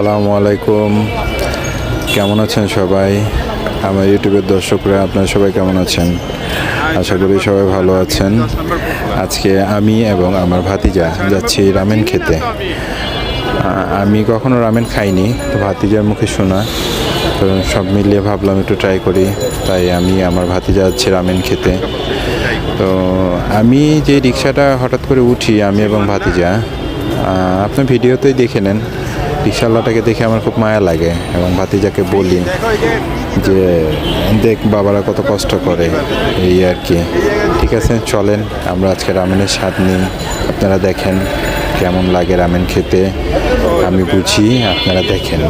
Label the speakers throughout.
Speaker 1: আসসালামু আলাইকুম। কেমন আছেন সবাই? আমার ইউটিউবের দর্শকরা, আপনারা সবাই কেমন আছেন? আশা করি সবাই ভালো আছেন। আজকে আমি এবং আমার ভাতিজা যাচ্ছি রামেন খেতে। আমি কখনো রামেন খাইনি, তো ভাতিজার মুখে শোনা। তো সব মিলিয়ে ভাবলাম একটু ট্রাই করি, তাই আমি আমার ভাতিজা যাচ্ছি রামেন খেতে। তো আমি যে রিক্সাটা হঠাৎ করে উঠি, আমি এবং ভাতিজা আপনার ভিডিওতেই দেখে নেন। রিক্সাওয়ালাটাকে দেখে আমার খুব মায়া লাগে এবং ভাতিজাকে বলি যে, দেখ বাবারা কত কষ্ট করে এই আর কি। ঠিক আছে, চলেন, আমরা আজকে রামেনের স্বাদ নিই। আপনারা দেখেন কেমন লাগে রামেন খেতে। আমি বুঝি আপনারা দেখেন।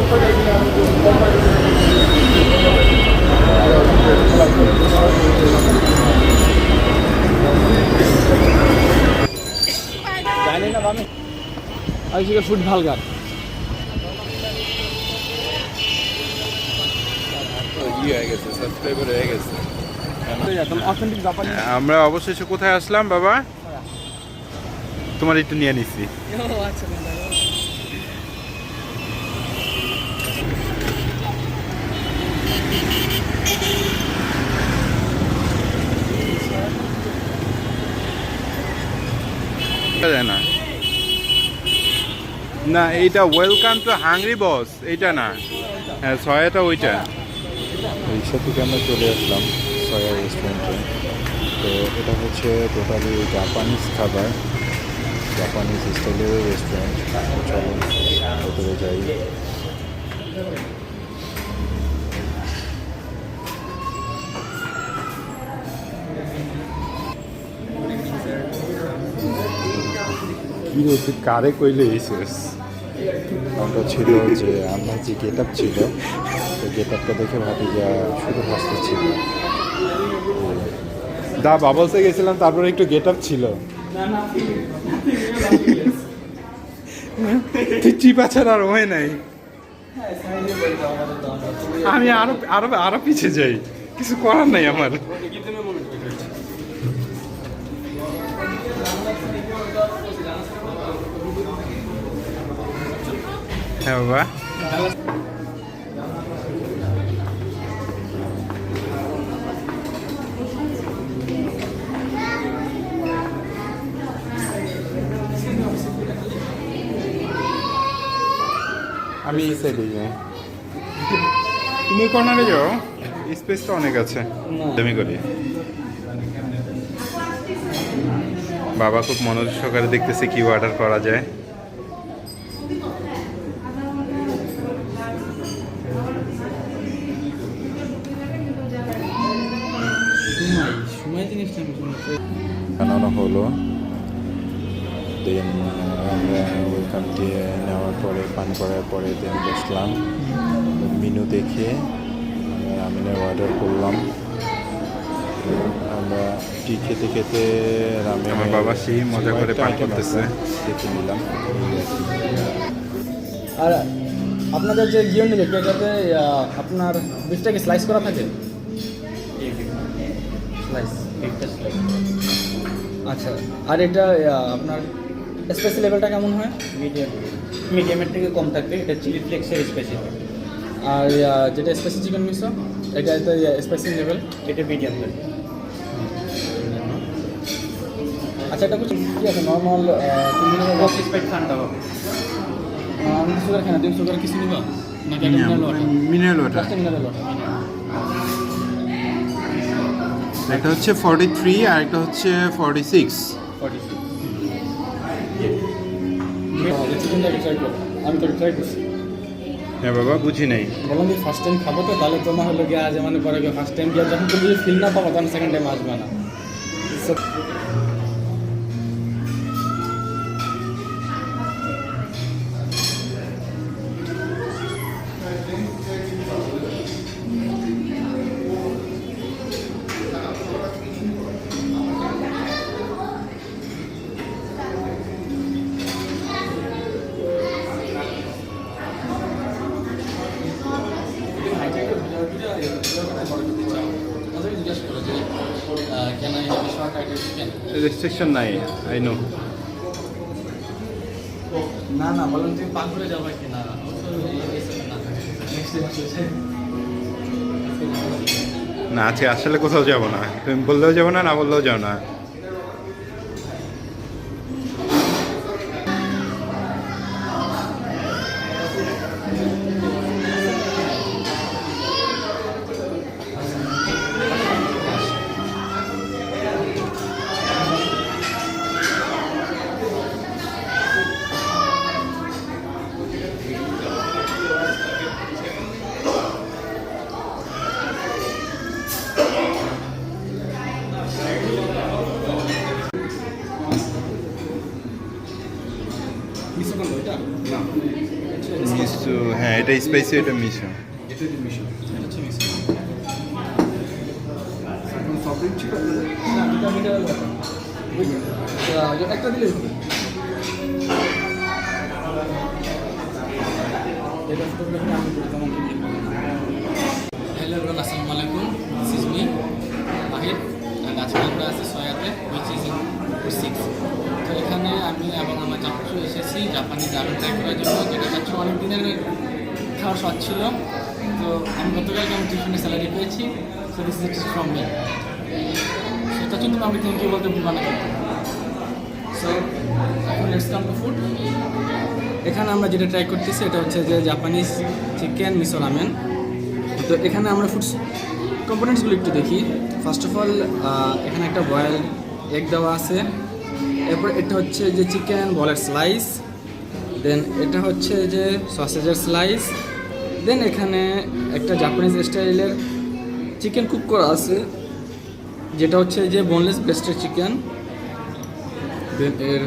Speaker 2: জানি না ভালগার একদম
Speaker 1: আমরা অবশেষে কোথায় আসলাম বাবা? তোমার একটু নিয়ে নিচ্ছি যায় না। না এইটা ওয়েলকাম টু হাংরি বস এইটা না। হ্যাঁ ছয়াটা ওইটা। রিক্সা থেকে আমরা চলে আসলাম সয়া রেস্টুরেন্টে। তো এটা হচ্ছে টোটালি জাপানিজ খাবার। জাপানিজ স্টাইলের রেস্টুরেন্ট। চলো, ভেতরে যাই। কি রে কারে কইলে এসেস কারণটা ছিল যে আমার যে গেট আপ ছিল তো গেট আপটা দেখে ভাবি যে শুধু হাসতে ছিল দা বাবলসে গেছিলাম তারপরে একটু গেট আপ ছিল। তুই চিপা ছাড়া আর হয় নাই আমি আরও আরও আরও পিছিয়ে যাই। কিছু করার নাই আমার। হ্যাঁ বাবা। আমি এই সাইডে যাই। তুমি কর্নারে যাও। স্পেসটা অনেক আছে। আমি করি। বাবা খুব মনোযোগ সহকারে দেখতেছে কি অর্ডার করা যায়। বানানো হলো। দেন আমরা ওয়েলকাম দিয়ে নেওয়ার পরে পান করার পরে দেন বসলাম। মেনু দেখে রামেনের অর্ডার করলাম। আমরা টি খেতে খেতে রামেন
Speaker 3: আমার বাবা সেই মজা করে পান করতেছে।
Speaker 1: খেতে নিলাম। আর
Speaker 2: আপনাদের যে গিয়ন নিবে এটাতে আপনার বিফটা কি স্লাইস করা থাকে? স্লাইস আচ্ছা আর এটা আপনার স্পেসি লেভেলটা কেমন হয়?
Speaker 4: মিডিয়াম মিডিয়ামের থেকে কম থাকবে এটা চিলি ফ্লেক্সের স্পেশাল
Speaker 2: আর যেটা স্পেসি চিকেন মিশো এটা তো স্পেসি লেভেল
Speaker 4: এটা মিডিয়াম থাকবে
Speaker 2: আচ্ছা এটা কিছু কি আছে নর্মাল তিন দিনের
Speaker 4: বক্স স্পাইট ঠান্ডা হবে
Speaker 2: আমি সুগার খাই না তুমি সুগার কিছু নিবা? মিনারেল ওয়াটার
Speaker 1: মিনারেল ওয়াটার একটা হচ্ছে ফর্টি থ্রি আর একটা হচ্ছে ফর্টি সিক্স
Speaker 2: আমি তো ট্রাই করছি
Speaker 1: হ্যাঁ বাবা বুঝি নাই।
Speaker 2: বললাম যে ফার্স্ট টাইম খাব তো তাহলে তোমার হলো গিয়ে আজ মানে পরে ফার্স্ট টাইম গিয়ে যখন তুমি ফিল না পাবো তখন সেকেন্ড টাইম আসবে না।
Speaker 1: রেস্ট্রিকশন নাই আই নো
Speaker 2: না না বলুন তুমি পার করে যাবে কি? না
Speaker 3: না আজকে আসলে কোথাও যাব না। তুমি বললেও যাব না না বললেও যাও না।
Speaker 2: এটা
Speaker 3: স্পাইসি এটা মিশু।
Speaker 2: এটা মিশো? একটা দিলে হ্যালো এভরিওয়ান আসসালামু আলাইকুম দিস ইজ মি অ্যান্ড আজকে আমরা আছি সয়াতে হুইচ ইজ ইন সিক্স তো এখানে আমি এবং আমার চাচ্ছু এসেছি জাপানি রামেন ট্রাই করার জন্য। যেটা চাচ্ছু অনেক দিনের খাওয়ার শখ ছিল। তো আমি গতকালকে আমি টিফিনে স্যালারি পেয়েছি। So this is from me সেটা জন্য আমি থ্যাংক ইউ বলতে ভুলবা না সো এখন লেটস কাম টু ফুড এখানে আমরা যেটা ট্রাই করতেছি এটা হচ্ছে যে জাপানিজ চিকেন মিসো রামেন তো এখানে আমরা ফুড কম্পোনেন্টসগুলো একটু দেখি। ফার্স্ট অফ অল এখানে একটা বয়েল এগ দেওয়া আছে। এরপর এটা হচ্ছে যে চিকেন বলের স্লাইস দেন এটা হচ্ছে যে সসেজের স্লাইস দেন এখানে একটা জাপানিজ স্টাইলের চিকেন কুক করা আছে যেটা হচ্ছে যে বোনলেস ব্রেস্টের চিকেন দেন এর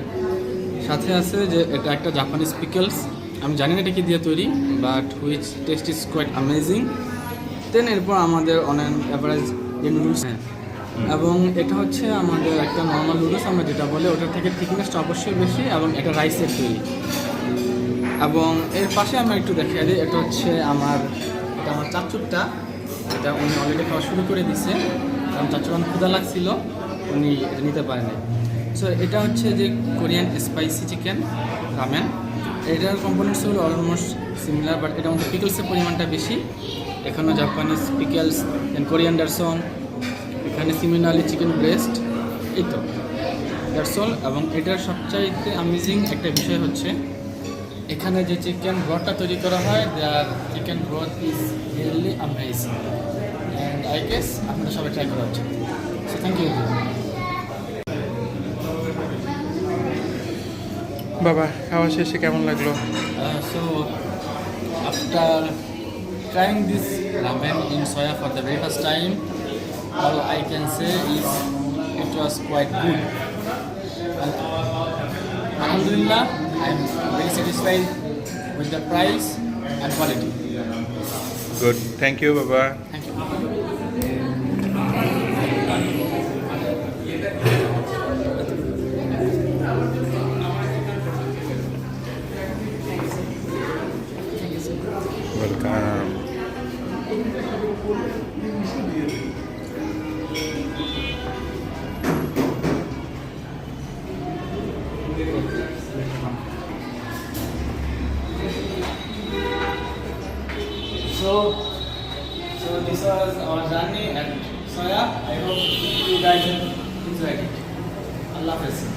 Speaker 2: সাথে আছে যে এটা একটা জাপানিজ পিকলস আমি জানি না এটা কি দিয়ে তৈরি but which taste is quite amazing then এরপর আমাদের অনেক অ্যাভারেজ যে নুডলস এবং এটা হচ্ছে আমাদের একটা নর্মাল নুডলস আমরা যেটা বলে ওটার থেকে থিকনেসটা অবশ্যই বেশি এবং এটা রাইসের তৈরি। এবং এর পাশে আমরা একটু দেখা দিই, এটা হচ্ছে আমার এটা আমার চাচুরটা। এটা উনি অলরেডি খাওয়া শুরু করে দিছে। কারণ চাচুর অনেক ক্ষুদা লাগছিল, উনি এটা নিতে পারেনি। সো এটা হচ্ছে যে কোরিয়ান স্পাইসি চিকেন রামেন এটার কম্পোনেন্টসগুলো অলমোস্ট সিমিলার বাট এটার মধ্যে পিকলসের পরিমাণটা বেশি। এখানে জাপানিজ পিকলস দেন কোরিয়ান্ডারসন এখানে সিমিনালি চিকেন ব্রেস্ট এই তো। দ্যাটস অল এবং এটার সবচাইতে অ্যামেজিং একটা বিষয় হচ্ছে এখানে যে চিকেন ব্রোথটা তৈরি করা হয় there chicken broth is really amazing and I guess আপনারা সবাই ট্রাই করা উচিত সো থ্যাংক ইউ
Speaker 3: বাবা খাওয়া শেষে কেমন লাগল?
Speaker 2: So after trying this ramen in Soya for the very first time all I can say is it was quite good আলহামদুলিল্লাহ I am very satisfied with the price and quality.
Speaker 3: Good.
Speaker 2: Thank you,
Speaker 3: Baba.
Speaker 2: So, so this was our journey and so yeah, I hope you guys enjoyed it. Allah Hafiz.